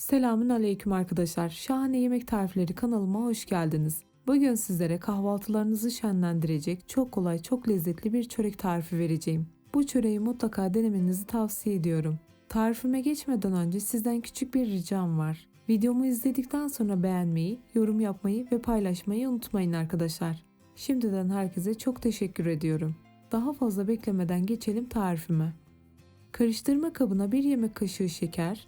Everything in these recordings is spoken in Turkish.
Selamün aleyküm arkadaşlar. Şahane Yemek Tarifleri kanalıma hoş geldiniz. Bugün sizlere kahvaltılarınızı şenlendirecek çok kolay, çok lezzetli bir çörek tarifi vereceğim. Bu çöreği mutlaka denemenizi tavsiye ediyorum. Tarifime geçmeden önce sizden küçük bir ricam var. Videomu izledikten sonra beğenmeyi, yorum yapmayı ve paylaşmayı unutmayın arkadaşlar. Şimdiden herkese çok teşekkür ediyorum. Daha fazla beklemeden geçelim tarifime. Karıştırma kabına bir yemek kaşığı şeker,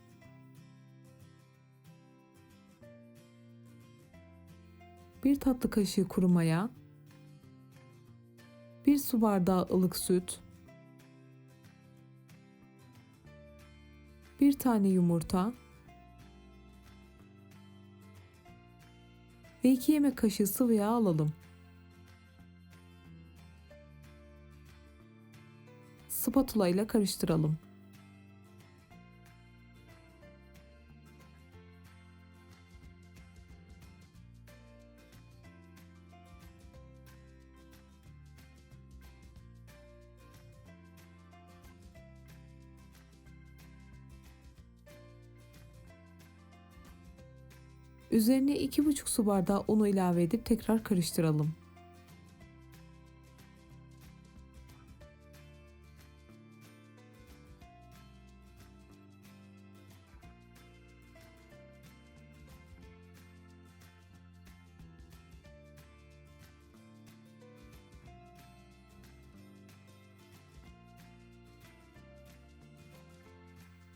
bir tatlı kaşığı kuru maya, bir su bardağı ılık süt, bir tane yumurta ve 2 yemek kaşığı sıvı yağ alalım. Spatula ile karıştıralım. Üzerine 2,5 su bardağı unu ilave edip tekrar karıştıralım.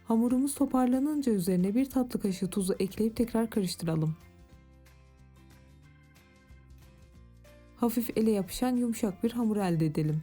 Hamurumuz toparlanınca üzerine bir tatlı kaşığı tuzu ekleyip tekrar karıştıralım. Hafif ele yapışan yumuşak bir hamur elde edelim.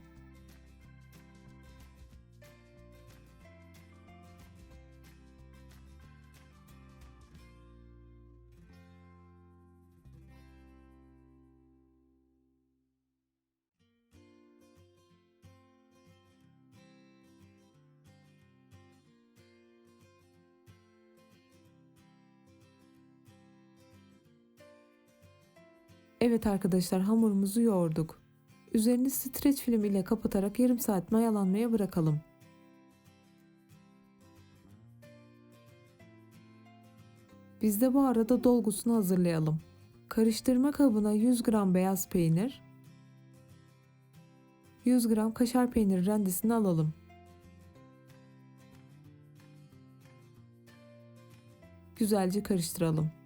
Evet arkadaşlar hamurumuzu yoğurduk. Üzerini streç film ile kapatarak yarım saat mayalanmaya bırakalım. Biz de bu arada dolgusunu hazırlayalım. Karıştırma kabına 100 gram beyaz peynir, 100 gram kaşar peyniri rendesini alalım. Güzelce karıştıralım.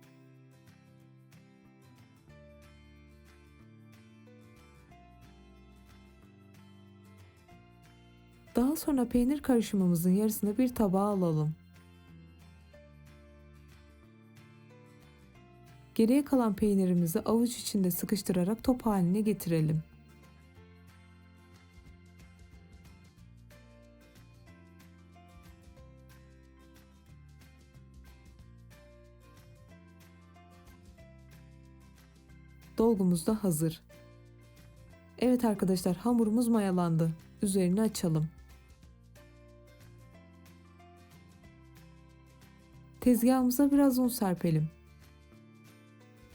Daha sonra peynir karışımımızın yarısını bir tabağa alalım. Geriye kalan peynirimizi avuç içinde sıkıştırarak top haline getirelim. Dolgumuz da hazır. Evet arkadaşlar hamurumuz mayalandı. Üzerini açalım. Tezgahımıza biraz un serpelim.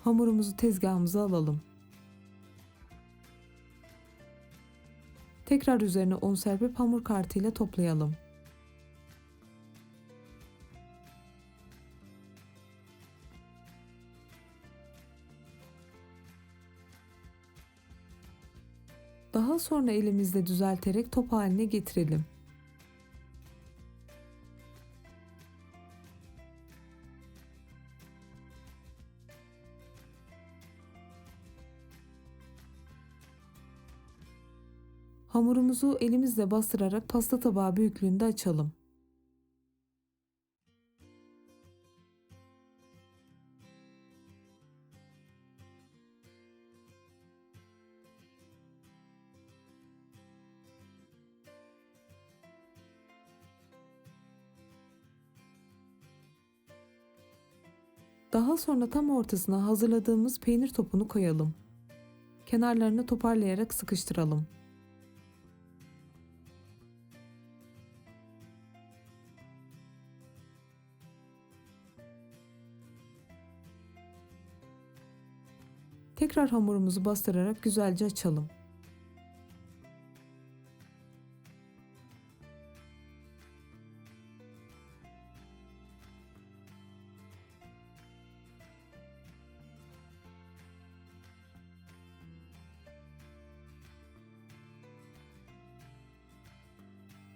Hamurumuzu tezgahımıza alalım. Tekrar üzerine un serpip hamur kartıyla toplayalım. Daha sonra elimizle düzelterek top haline getirelim. Hamurumuzu elimizle bastırarak pasta tabağı büyüklüğünde açalım. Daha sonra tam ortasına hazırladığımız peynir topunu koyalım. Kenarlarını toparlayarak sıkıştıralım. Tekrar hamurumuzu bastırarak güzelce açalım.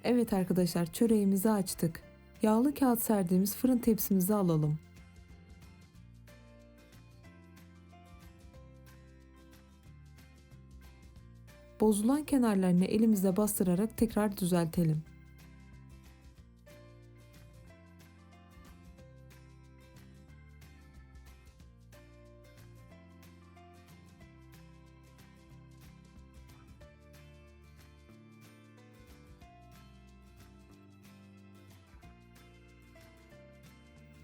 Evet arkadaşlar çöreğimizi açtık. Yağlı kağıt serdiğimiz fırın tepsimizi alalım. Bozulan kenarlarını elimizle bastırarak tekrar düzeltelim.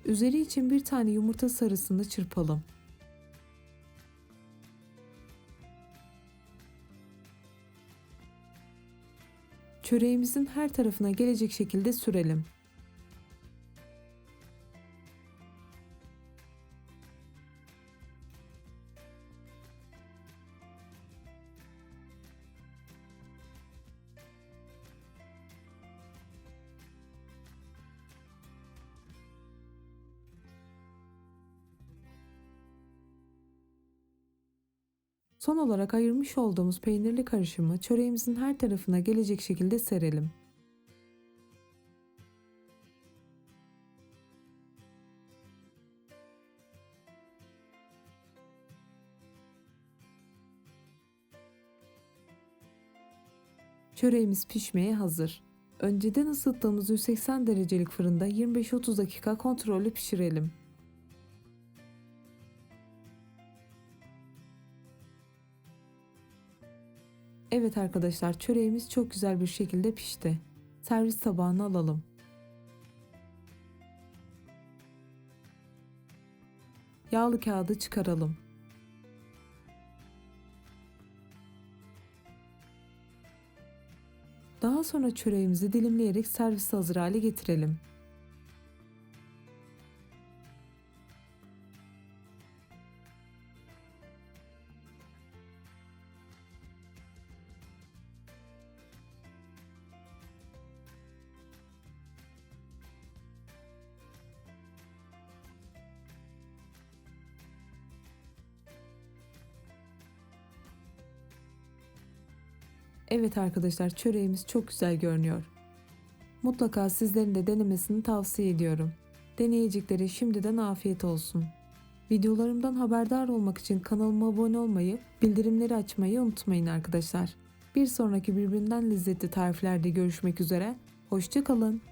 Üzeri için bir tane yumurta sarısını çırpalım. Çöreğimizin her tarafına gelecek şekilde sürelim. Son olarak ayırmış olduğumuz peynirli karışımı çöreğimizin her tarafına gelecek şekilde serelim. Çöreğimiz pişmeye hazır. Önceden ısıttığımız 180 derecelik fırında 25-30 dakika kontrollü pişirelim. Evet arkadaşlar çöreğimiz çok güzel bir şekilde pişti. Servis tabağına alalım. Yağlı kağıdı çıkaralım. Daha sonra çöreğimizi dilimleyerek servis hazır hale getirelim. Evet arkadaşlar çöreğimiz çok güzel görünüyor. Mutlaka sizlerin de denemesini tavsiye ediyorum. Deneyecekleri şimdiden afiyet olsun. Videolarımdan haberdar olmak için kanalıma abone olmayı, bildirimleri açmayı unutmayın arkadaşlar. Bir sonraki birbirinden lezzetli tariflerde görüşmek üzere. Hoşçakalın.